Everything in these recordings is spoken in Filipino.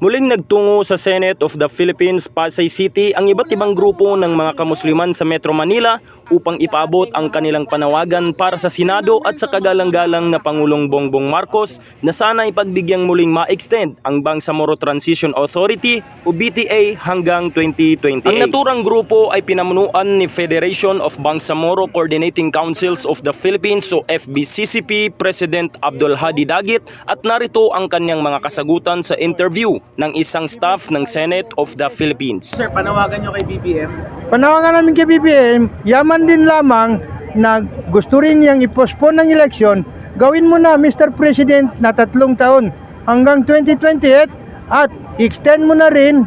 Muling nagtungo sa Senate of the Philippines, Pasay City ang iba't ibang grupo ng mga kamusliman sa Metro Manila upang ipaabot ang kanilang panawagan para sa Senado at sa kagalang-galang na Pangulong Bongbong Marcos na sana ipagbigyan muling ma-extend ang Bangsamoro Transition Authority o BTA hanggang 2028. Ang naturang grupo ay pinamunuan ni Federation of Bangsamoro Coordinating Councils of the Philippines o FBCCP President Abdul Hadi Dagit at narito ang kanyang mga kasagutan sa interview ng isang staff ng Senate of the Philippines. Sir, panawagan nyo kay BBM. Panawagan namin kay BBM, yaman din lamang na gusto rin niyang i-postpone ng eleksyon, gawin mo na Mr. President na tatlong taon hanggang 2028 at extend mo na rin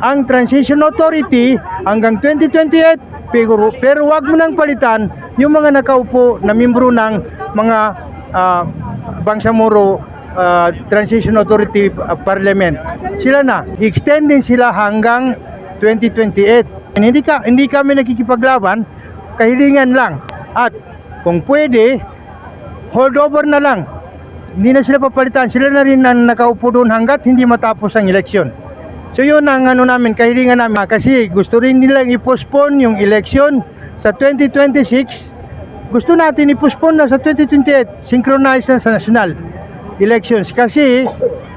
ang Transition Authority hanggang 2028 pero, pero wag mo nang palitan yung mga nakaupo na membro ng mga ah, Bangsamoro ah, Transition Authority ah, Parliament. Sila na, extend din sila hanggang 2028. And hindi ka hindi kami nakikipaglaban, kahilingan lang. At kung pwede, hold over na lang. Hindi na sila papalitan. Sila na rin ang nakaupo doon hanggat hindi matapos ang eleksyon. So yun ang ano namin, kahilingan namin. Kasi gusto rin nilang i-postpone yung eleksyon sa 2026. Gusto natin i-postpone na sa 2028. Synchronize na sa national elections. Kasi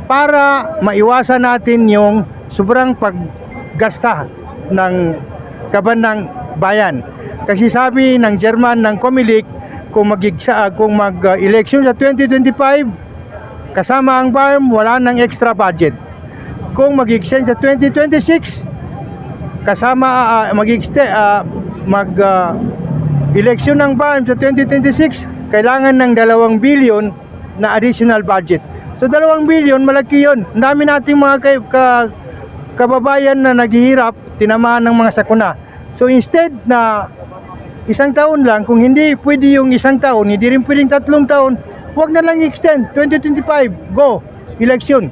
para maiwasan natin yung sobrang paggasta ng kaban ng bayan. Kasi sabi ng German ng Comelec kung magigsa kung mag-election sa 2025 kasama ang bayan wala nang extra budget. Kung mag-extend sa 2026 kasama uh, mag-extend ah, mag ah, election ng bayan sa 2026 kailangan ng dalawang billion na additional budget. So dalawang billion malaki 'yon. Ang dami nating mga kay, ka, kababayan na naghihirap, tinamaan ng mga sakuna. So instead na isang taon lang, kung hindi pwede yung isang taon, hindi rin pwedeng tatlong taon, huwag na lang extend. 2025, go, election.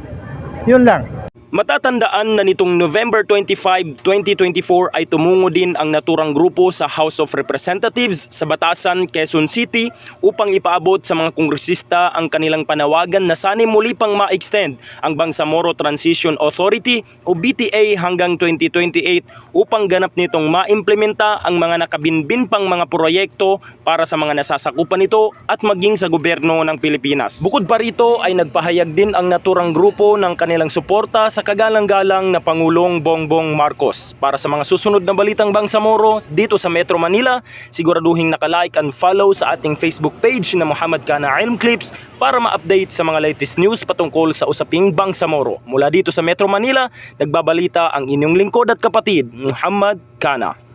Yun lang. Matatandaan na nitong November 25, 2024 ay tumungo din ang naturang grupo sa House of Representatives sa Batasan, Quezon City upang ipaabot sa mga kongresista ang kanilang panawagan na sana muli pang ma-extend ang Bangsamoro Transition Authority o BTA hanggang 2028 upang ganap nitong maimplementa ang mga nakabinbin pang mga proyekto para sa mga nasasakupan nito at maging sa gobyerno ng Pilipinas. Bukod pa rito ay nagpahayag din ang naturang grupo ng kanilang suporta sa kagalang-galang na Pangulong Bongbong Marcos. Para sa mga susunod na balitang Bangsamoro dito sa Metro Manila, siguraduhin nakalike and follow sa ating Facebook page na Muhammad Kana Ilm Clips para ma-update sa mga latest news patungkol sa usaping Bangsamoro. Mula dito sa Metro Manila, nagbabalita ang inyong lingkod at kapatid, Muhammad Kana.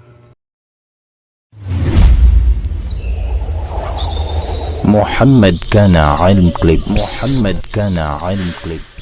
محمد كان علم كليبس محمد كان علم كليبس